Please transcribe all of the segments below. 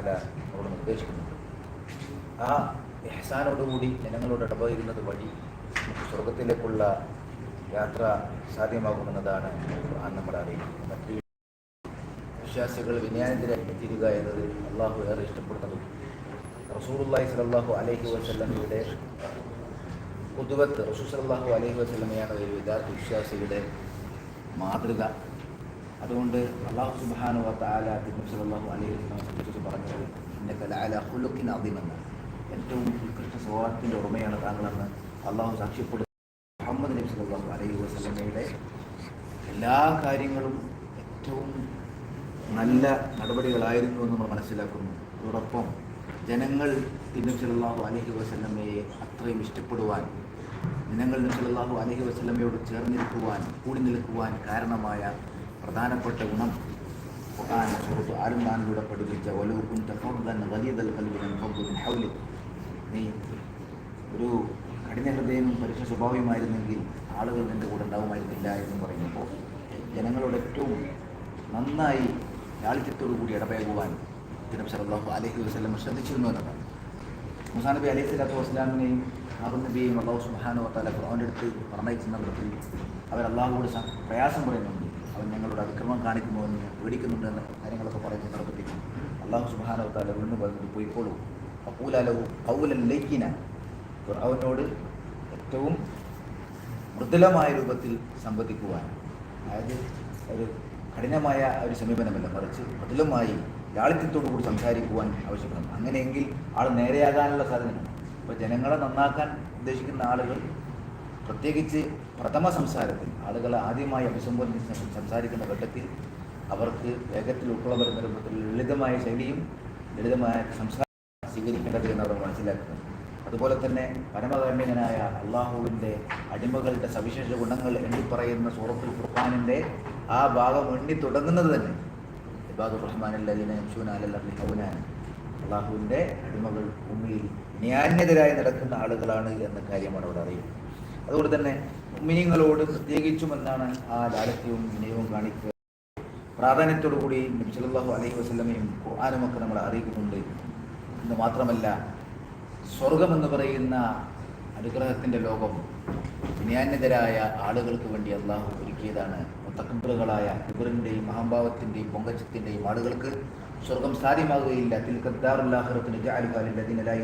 താല അവിടെ നിർദ്ദേശിക്കുന്നുണ്ട്. ആ എഹ്സാനോടുകൂടി ജനങ്ങളോട് ഇടപഴകുന്നത് വഴി നമുക്ക് സ്വർഗത്തിലേക്കുള്ള യാത്ര സാധ്യമാകുമെന്നതാണ് ഖുർആൻ നമ്മളെ അറിയിക്കുന്നത്. മറ്റു വിശ്വാസികൾ വിനയാനന്ദരായി തീരുക എന്നത് അള്ളാഹു ഏറെ ഇഷ്ടപ്പെടുന്നതും. റസൂലുള്ളാഹി സലാഹു അലഹി വസല്ലമയുടെ പുതുവത്ത് റസൂൽ അള്ളാഹു അലഹി വസല്ലമയാണ് ഒരു യഥാർത്ഥ വിശ്വാസിയുടെ മാതൃക. അതുകൊണ്ട് അള്ളാഹു തിരുനബി സല്ലല്ലാഹു അലൈഹി പറഞ്ഞത് എന്റെ കലാല ഹുലുക്കിൻ അതിമെന്ന് ഏറ്റവും ഉത്കൃഷ്ട സ്വഭാവത്തിന്റെ ഉടമയാണ് താങ്കളെന്ന് അള്ളാഹു സാക്ഷ്യപ്പെടുത്തി. മുഹമ്മദ് നബി സല്ലല്ലാഹു അലൈഹി വസ്ലമയുടെ എല്ലാ കാര്യങ്ങളും ഏറ്റവും നല്ല നടപടികളായിരുന്നു എന്ന് നമ്മൾ മനസ്സിലാക്കുന്നു. അതോടൊപ്പം ജനങ്ങൾ തിരുനബി സല്ലല്ലാഹു അലഹി വസ്ലമയെ അത്രയും ഇഷ്ടപ്പെടുവാൻ ജനങ്ങൾ സല്ലല്ലാഹു അലൈഹി വസല്ലമയോട് ചേർന്നിരിക്കുവാൻ കൂടി നിൽക്കുവാൻ കാരണമായ പ്രധാനപ്പെട്ട ഗുണം. ഖുർആൻ സുഹൃത്ത് ആരുംബാനിലൂടെ പഠിപ്പിച്ച ഒലവുക്കും തഫർദൻ വലിയ ഫദ്ദുൻ ഹൗലി. നീ ഒരു കഠിന ഹൃദയവും പരുഷ സ്വഭാവമായിരുന്നെങ്കിൽ ആളുകൾ നിന്റെ കൂടെ ഉണ്ടാവുമായിരുന്നില്ല എന്ന് പറയുമ്പോൾ ജനങ്ങളോട് ഏറ്റവും നന്നായി ലാളിത്യത്തോടു കൂടി ഇടപഴകുവാൻ തിരുനബി സലാഹു അലഹി വസ്ലം ശ്രദ്ധിച്ചിരുന്നു എന്നതാണ് മുസാ നബി അലൈഹി സ്വലാത്തു വസ്ലാമിനെയും ഹാറൂൻ നബിയെയും അള്ളാഹു സുബ്ഹാനഹു തല ഖുർആന്റെ അടുത്ത് പറഞ്ഞയച്ച സന്ദർഭത്തിൽ അവർ അള്ളാഹുവോട് പ്രയാസം പറയുന്നുണ്ട്. അവൻ ഞങ്ങളോട് അതിക്രമം കാണിക്കുന്നുവെന്ന് പേടിക്കുന്നുണ്ട് എന്ന കാര്യങ്ങളൊക്കെ പറഞ്ഞ് സന്ദർഭത്തിൽ അള്ളാഹു സുബ്ഹാനഹു വതആല വീണ്ടും പറഞ്ഞത് പോയിക്കോളൂ അപ്പൂലാലവും കൗലൻ ലൈക്കിന. അവനോട് ഏറ്റവും മൃദുലമായ രൂപത്തിൽ സംവദിക്കുവാൻ. അതായത് ഒരു കഠിനമായ ഒരു സമീപനമല്ല മറിച്ച് മൃദുലമായി ലാളിത്യത്തോടു കൂടി സംസാരിക്കുവാൻ ആവശ്യപ്പെടണം അങ്ങനെയെങ്കിൽ ആൾ നേരെയാകാനുള്ള സാധ്യതയുണ്ട്. അപ്പോൾ ജനങ്ങളെ നന്നാക്കാൻ ഉദ്ദേശിക്കുന്ന ആളുകൾ പ്രത്യേകിച്ച് പ്രഥമ സംസാരത്തിൽ ആളുകളെ ആദ്യമായി അഭിസംബോധന സംസാരിക്കുന്ന ഘട്ടത്തിൽ അവർക്ക് വേഗത്തിൽ ഉൾക്കൊള്ളാൻ പറ്റുന്ന രൂപത്തിൽ ലളിതമായ ശൈലിയും ലളിതമായ സംസാരം സ്വീകരിക്കേണ്ടത് എന്ന് അവർ മനസ്സിലാക്കുന്നത്. അതുപോലെ തന്നെ പരമകാരുണ്യനായ അള്ളാഹുവിന്റെ അടിമകളുടെ സവിശേഷ ഗുണങ്ങൾ എണ്ണി പറയുന്ന സൂറത്തുൽ ഖുർഹാനിന്റെ ആ ഭാഗം എണ്ണി തുടങ്ങുന്നത് തന്നെ. ഇബാദുർ യംശൂന അലൽ ഹൗനാൻ. അള്ളാഹുവിന്റെ അടിമകൾ ഭൂമിയിൽ ന്യാന്യതരായി നടക്കുന്ന ആളുകളാണ് എന്ന കാര്യമാണ് അവിടെ അറിയുന്നത്. അതുകൊണ്ട് തന്നെ മിനിങ്ങളോട് പ്രത്യേകിച്ചും എന്നാണ് ആ ലാളിത്യവും വിനയവും കാണിക്കുക. പ്രാധാന്യത്തോടുകൂടി കൂടി നബി അലൈഹി വസ്ലമയും ഖുർആാനും ഒക്കെ നമ്മളെ അറിയിക്കുന്നുണ്ട്. എന്ന് മാത്രമല്ല സ്വർഗമെന്ന് പറയുന്ന അനുഗ്രഹത്തിന്റെ ലോകം വിനയാന്യതരായ ആളുകൾക്ക് വേണ്ടി അള്ളാഹു ഒരുക്കിയതാണ്. മുത്തക്കമ്പറുകളായ ഇവറിന്റെയും മഹാഭാവത്തിന്റെയും പൊങ്കച്ചത്തിന്റെയും ആളുകൾക്ക് സ്വർഗം സാധ്യമാകുകയില്ല. തിൽക്കദ്ദാറുല്ലാഹുറത്തിന് ജാലുകാലില്ലതിനായി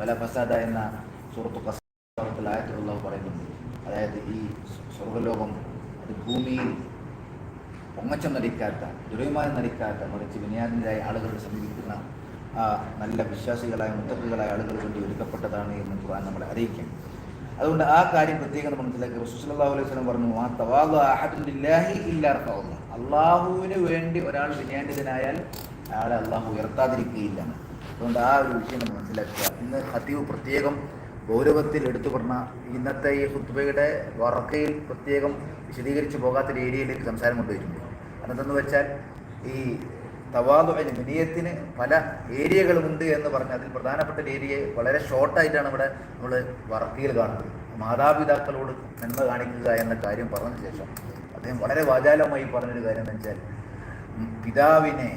വല ഫസാദ എന്ന സുഹൃത്തു ആയത്തുള്ള പറയുന്നുണ്ട്. അതായത് ഈ സ്വർഗലോകം അത് ഭൂമിയിൽ പൊങ്ങച്ചം നടിക്കാത്ത ദുരഭിമാനം നടിക്കാത്ത മറിച്ച് വിനയാന്യരായ ആളുകളെ സമീപിക്കുന്ന നല്ല വിശ്വാസികളായ മുത്തക്കുകളായ ആളുകൾ വേണ്ടി ഒരുക്കപ്പെട്ടതാണ് എന്ന് ഖുർആൻ നമ്മളെ അറിയിക്കാം. അതുകൊണ്ട് ആ കാര്യം പ്രത്യേകം നമ്മൾ മനസ്സിലാക്കി. റസൂലുള്ളാഹി അലൈഹി വസല്ലം പറഞ്ഞു ആ തവാദു അഹദുൻ ലില്ലാഹി ഇല്ലാ റഫഅഹു. അള്ളാഹുവിന് വേണ്ടി ഒരാൾ വിനയാണ്ടിതനായാൽ അയാളെ അള്ളാഹു ഉയർത്താതിരിക്കുകയില്ല അതുകൊണ്ട് ആ ഒരു വിഷയം നമ്മൾ മനസ്സിലാക്കുക. ഇന്ന് അതീവ് പ്രത്യേകം ഗൗരവത്തിൽ എടുത്തു പറഞ്ഞ ഇന്നത്തെ ഈ ഹുത്തുബയുടെ വറക്കയിൽ പ്രത്യേകം വിശദീകരിച്ചു പോകാത്തൊരു ഏരിയയിലേക്ക് സംസാരം കൊണ്ടുവരുന്നു. അതെന്തെന്ന് വെച്ചാൽ ഈ തവാദുവിന് വിനയത്തിന് പല ഏരിയകളുമുണ്ട് എന്ന് പറഞ്ഞ അതിൽ പ്രധാനപ്പെട്ട ഏരിയയെ ഏരിയ വളരെ ഷോർട്ടായിട്ടാണ് ഇവിടെ നമ്മൾ വറക്കയിൽ കാണുന്നത്. മാതാപിതാക്കളോട് നന്മ കാണിക്കുക എന്ന കാര്യം പറഞ്ഞ ശേഷം അദ്ദേഹം വളരെ വാചാലമായി പറഞ്ഞൊരു കാര്യം എന്ന് വെച്ചാൽ പിതാവിനെ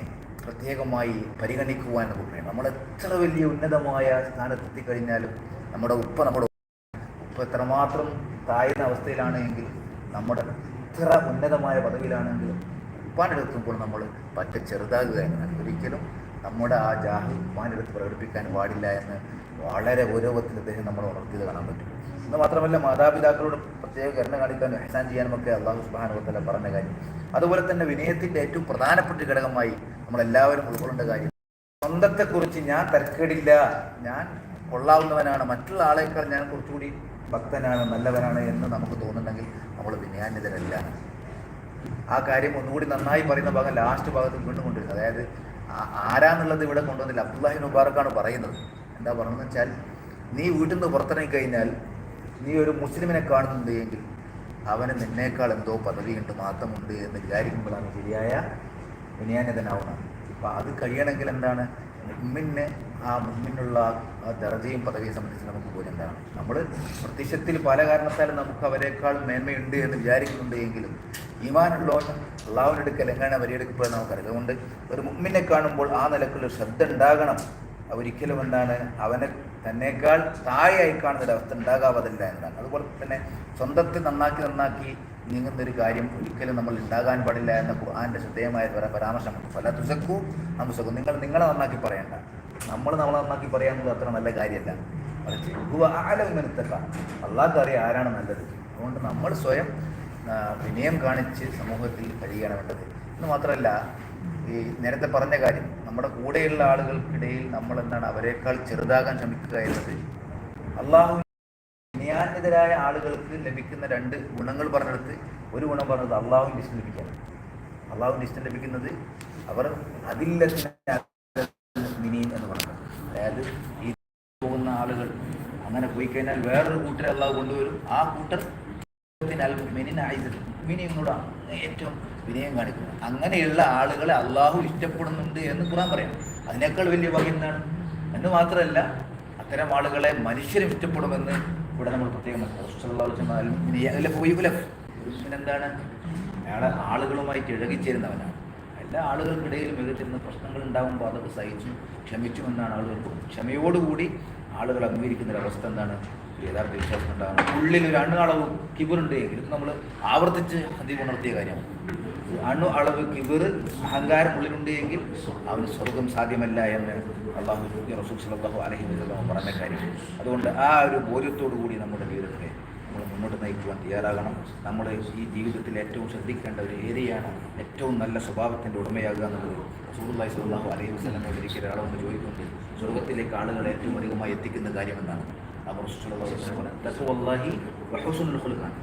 പ്രത്യേകമായി പരിഗണിക്കുവാൻ വേണം നമ്മൾ എത്ര വലിയ ഉന്നതമായ സ്ഥാനത്തെത്തിക്കഴിഞ്ഞാലും നമ്മുടെ ഉപ്പ നമ്മുടെ ഉപ്പ. എത്രമാത്രം താഴ്ന്ന അവസ്ഥയിലാണ് എങ്കിൽ നമ്മുടെ ഇത്ര ഉന്നതമായ പദവിയിലാണെങ്കിലും ഉപ്പാനെടുക്കുമ്പോൾ നമ്മൾ പറ്റ ചെറുതാകുക എന്നാണ് ഒരിക്കലും നമ്മുടെ ആ ജാഹി ഉപ്പാനെടുത്ത് പ്രകടിപ്പിക്കാൻ പാടില്ല എന്ന് വളരെ ഗൗരവത്തിൽ അദ്ദേഹം നമ്മൾ ഉണർത്തിയത് കാണാൻ പറ്റും. എന്ന് മാത്രമല്ല മാതാപിതാക്കളോട് പ്രത്യേക കരുണ കാണിക്കാനും എഹ്സാൻ ചെയ്യാനും ഒക്കെ അള്ളാഹു സുബാനുവത്തല പറഞ്ഞ കാര്യം. അതുപോലെ തന്നെ വിനയത്തിന്റെ ഏറ്റവും പ്രധാനപ്പെട്ട ഘടകമായി നമ്മളെല്ലാവരും ഉൾക്കൊള്ളേണ്ട കാര്യം. സ്വന്തത്തെക്കുറിച്ച് ഞാൻ തരക്കേടില്ല. ഞാൻ കൊള്ളാവുന്നവനാണ്. മറ്റുള്ള ആളേക്കാൾ ഞാൻ കുറച്ചുകൂടി ഭക്തനാണ് നല്ലവനാണ് എന്ന് നമുക്ക് തോന്നുന്നുണ്ടെങ്കിൽ നമ്മൾ വിനയാന്യതരല്ല ആ കാര്യം ഒന്നുകൂടി നന്നായി പറയുന്ന ഭാഗം ലാസ്റ്റ് ഭാഗത്ത് വീണ്ടും കൊണ്ടുവരുന്നത്. അതായത് ആരാന്നുള്ളത് ഇവിടെ കൊണ്ടുവന്നില്ല. അബ്ദുല്ലാഹി മുബാറക്കാണ് പറയുന്നത്. എന്താ പറയുന്നത് വെച്ചാൽ നീ വീട്ടിൽ നിന്ന് പുറത്തിറങ്ങി കഴിഞ്ഞാൽ നീ ഒരു മുസ്ലിമിനെ കാണുന്നുണ്ട് എങ്കിൽ അവന് നിന്നേക്കാൾ എന്തോ പദവിയുണ്ട് മാത്രമുണ്ട് എന്ന് വിചാരിക്കുമ്പോഴാണ് ശരിയായ വിനയാന്യതനാവണം അപ്പം അത് കഴിയണമെങ്കിൽ എന്താണ്? മുമ്മിനെ ആ മുമ്പിനുള്ള ആ ദർജയും പദവിയെ സംബന്ധിച്ച് നമുക്ക് പോലും എന്താണ്? നമ്മൾ പ്രത്യക്ഷത്തിൽ പല കാരണത്താലും നമുക്ക് അവരെക്കാൾ മേന്മയുണ്ട് എന്ന് വിചാരിക്കുന്നുണ്ട് എങ്കിലും ഈമാനുള്ളവൻ അള്ളാഹുവിനെടുക്കൽ എങ്ങനെ വരിയെടുക്കപ്പെടുന്നത് നമുക്കറിയാം അതുകൊണ്ട് ഒരു മുമ്മിനെ കാണുമ്പോൾ ആ നിലക്കുള്ള ശ്രദ്ധ ഉണ്ടാകണം. ഒരിക്കലും എന്താണ്? അവനെ തന്നെക്കാൾ താഴെയായി കാണുന്ന അവസ്ഥ ഉണ്ടാകാവതില്ല എന്നതാണ്. അതുപോലെ തന്നെ സ്വന്തത്തെ നന്നാക്കി നന്നാക്കി നീങ്ങുന്നൊരു കാര്യം ഒരിക്കലും നമ്മൾ ഉണ്ടാകാൻ പാടില്ല എന്ന ഖുർആന്റെ ശ്രദ്ധേയമായ പര പരാമർശമുണ്ട് പല തുസക്കു നമുക്ക് നിങ്ങൾ നിങ്ങളെ നന്നാക്കി പറയണ്ട. നമ്മൾ നമ്മളെ നന്നാക്കി പറയാമെന്നത് അത്ര നല്ല കാര്യമല്ല. മറിച്ച് ഹുവ ആലം ഇങ്ങനത്തക്ക അള്ളാഹ്ക്ക് അറിയാം ആരാണ് നല്ലത്. അതുകൊണ്ട് നമ്മൾ സ്വയം വിനയം കാണിച്ച് സമൂഹത്തിൽ കഴിയാണ് വേണ്ടത്. എന്ന് മാത്രമല്ല ഈ നേരത്തെ പറഞ്ഞ കാര്യം നമ്മുടെ കൂടെയുള്ള ആളുകൾക്കിടയിൽ നമ്മൾ എന്താണ് അവരെക്കാൾ ചെറുതാകാൻ ശ്രമിക്കുക എന്നത് അള്ളാഹു വിനയാന്വിതരായ ആളുകൾക്ക് ലഭിക്കുന്ന രണ്ട് ഗുണങ്ങൾ പറഞ്ഞെടുത്ത് ഒരു ഗുണം പറഞ്ഞത് അള്ളാഹുവിന്റെ ഇഷ്ടം ലഭിക്കാൻ അള്ളാഹുവിന്റെ ഇഷ്ടം ലഭിക്കുന്നത് അവർ അതില്ലീൻ എന്ന് പറഞ്ഞത് അതായത് ഈ പോകുന്ന ആളുകൾ അങ്ങനെ പോയി കഴിഞ്ഞാൽ വേറൊരു കൂട്ടരെ അള്ളാഹു കൊണ്ടുവരും. ആ കൂട്ടർ മിനിയോടാണ് ഏറ്റവും വിനയം കാണിക്കുന്നത് അങ്ങനെയുള്ള ആളുകളെ അള്ളാഹു ഇഷ്ടപ്പെടുന്നുണ്ട് എന്ന് ഖുറാൻ പറയാം. അതിനേക്കാൾ വലിയ ഭാഗ്യം എന്താണ്? എന്ന് മാത്രമല്ല അത്തരം ആളുകളെ മനുഷ്യരും ഇഷ്ടപ്പെടുമെന്ന് ഇവിടെ നമ്മൾ പ്രത്യേകം എന്താണ്? അയാളെ ആളുകളുമായി ഇഴകിച്ചേരുന്നവനാണ്. എല്ലാ ആളുകൾക്കിടയിൽ മികച്ചിരുന്ന പ്രശ്നങ്ങൾ ഉണ്ടാകുമ്പോൾ അതൊക്കെ സഹിച്ചു ക്ഷമിച്ചു എന്നാണ് ആളുകൾ ക്ഷമയോടുകൂടി ആളുകൾ അംഗീകരിക്കുന്ന ഒരു അവസ്ഥ എന്താണ്? യഥാർത്ഥ വിശ്വാസം ഉണ്ടാകുന്നത് ഉള്ളിൽ ഒരു അണു അളവ് കിബറുണ്ട് ഇത് നമ്മൾ ആവർത്തിച്ച് അധികം ഉണർത്തിയ കാര്യമാണ്. അണു അളവ് കിബർ അഹങ്കാരം ഉള്ളിലുണ്ട് എങ്കിൽ അവന് സ്വർഗം സാധ്യമല്ല എന്ന് അള്ളാഹു റസൂൽ വസല്ലം പറഞ്ഞ കാര്യം. അതുകൊണ്ട് ആ ഒരു ബോധ്യത്തോടു കൂടി നമ്മുടെ ജീവിതത്തെ നമ്മൾ മുന്നോട്ട് നയിക്കുവാൻ തയ്യാറാകണം. നമ്മുടെ ഈ ജീവിതത്തിൽ ഏറ്റവും ശ്രദ്ധിക്കേണ്ട ഒരു ഏരിയയാണ് ഏറ്റവും നല്ല സ്വഭാവത്തിന്റെ ഉടമയാകുക എന്നുള്ളത്. റസൂലുള്ളാഹി സ്വല്ലല്ലാഹു അലൈഹി വസല്ലം ഒരിക്കലും ഒരാളൊന്ന് ചോദിക്കുന്നുണ്ട് സ്വർഗത്തിലേക്ക് ആളുകളെ ഏറ്റവും അധികമായി എത്തിക്കുന്ന കാര്യമെന്നാണ് അപ്പോൾ തഖ്വല്ലാഹി വഹുസ്നുൽ ഖുൽഖാണ്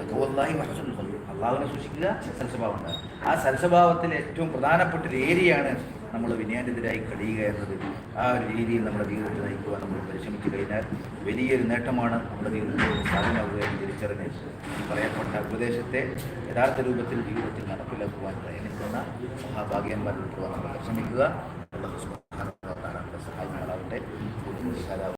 തഖ്വല്ലാഹി വഹുസ്നുൽ ഖുൽഖ് അള്ളാഹുവിനെ സൂക്ഷിക്കുക സൽസ്വഭാവം ഉണ്ടാകുക ആ സൽസ്വഭാവത്തിൽ ഏറ്റവും പ്രധാനപ്പെട്ട ഒരു ഏരിയയാണ് നമ്മൾ വിനയാനിതരായി കഴിയുക എന്നത്. ആ ഒരു രീതിയിൽ നമ്മുടെ ജീവിതത്തിൽ നയിക്കുക നമ്മൾ പരിശ്രമിച്ചു കഴിഞ്ഞാൽ വലിയൊരു നേട്ടമാണ് നമ്മുടെ ജീവിതത്തിൽ സാധനമാവുക എന്ന് തിരിച്ചറിഞ്ഞ് ഈ പറയപ്പെട്ട ഉപദേശത്തെ യഥാർത്ഥ രൂപത്തിൽ ജീവിതത്തിൽ നടപ്പിലാക്കുവാൻ പ്രയത്നിക്കുന്ന മഹാഭാഗ്യന്മാരിൽ ഉൾപ്പെടുവാൻ നമ്മൾ പരിശ്രമിക്കുക.